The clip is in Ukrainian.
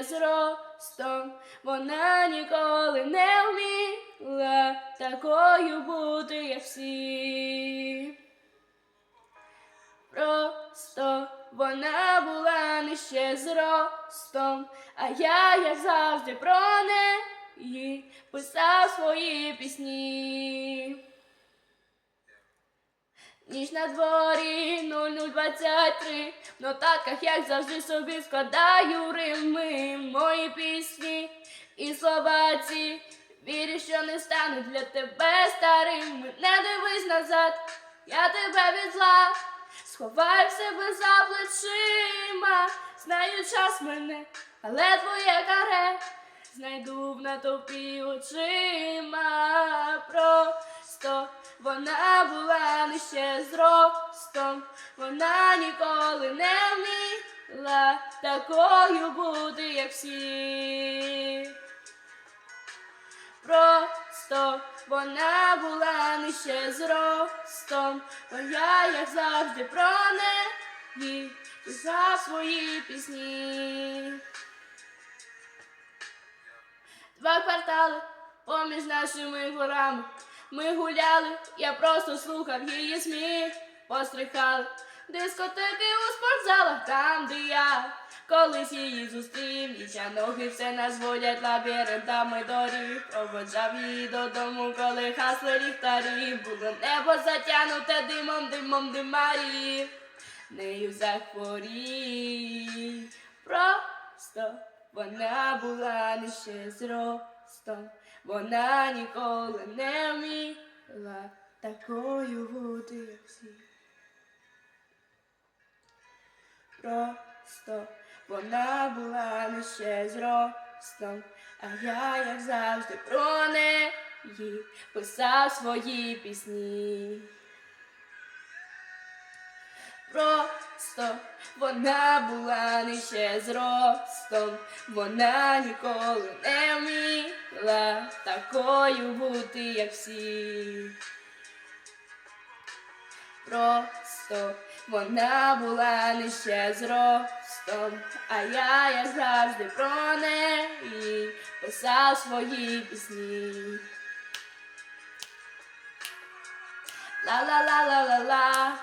ще зростом, вона ніколи не вміла такою бути, як всі. Просто вона була не ще зростом, а я, як завжди, про неї писав свої пісні. Ніч на дворі 0023 В нотатках, як завжди, собі складаю рими і слова ці Вірю, що не стануть для тебе старими Не дивись назад, я тебе від зла. Сховай в себе за плечима. Знаю час мене, але твоє каре. Знайду в натовпі очима. Просто вона була не ще зростом, вона ніколи не вміла такою бути, як всі. Просто вона була не ще зростом, бо я, як завжди, про неї писав свої пісні. Два квартали поміж нашими горами. Ми гуляли, я просто слухав її сміх, пострихали дискотеки у спортзалах, там, де я колись її зустрів, Ніча ноги все нас водять лабіринтами доріг. Проводжав її додому, коли хасли ліхтарі. Було небо затягнуте димом, димом димарів. Нею захворів. Просто вона була не ще зростом, вона ніколи не вміла такою бути, як Просто вона була не зростом, а я, як завжди, про неї писав свої пісні. Просто вона була не зростом, вона ніколи не вміла такою бути, як всі. Просто вона була ще зростом, а я, як завжди, про неї писав свої пісні. La la la la la